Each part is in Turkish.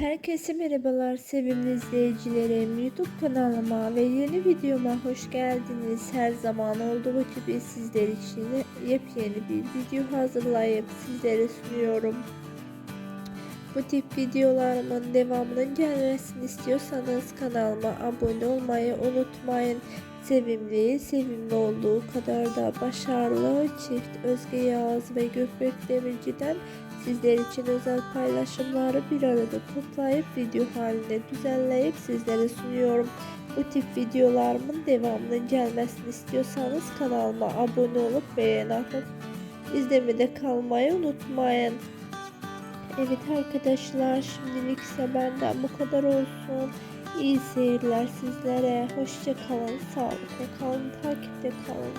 Herkese merhabalar sevimli izleyicilerim. YouTube kanalıma ve yeni videoma hoş geldiniz. Her zaman olduğu gibi sizler için yepyeni bir video hazırlayıp sizlere sunuyorum. Bu tip videolarımın devamının gelmesini istiyorsanız kanalıma abone olmayı unutmayın. Sevimli, sevimli olduğu kadar da başarılı çift Özge Yağız ve Gökbek Demirci'den sizler için özel paylaşımları bir arada toplayıp video halinde düzenleyip sizlere sunuyorum. Bu tip videolarımın devamının gelmesini istiyorsanız kanalıma abone olup beğen atıp izlemede kalmayı unutmayın. Evet arkadaşlar şimdilik ise benden bu kadar olsun. İyi seyirler sizlere. Hoşça kalın, sağlıkla kalın, takipte kalın.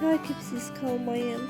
Takipsiz kalmayın.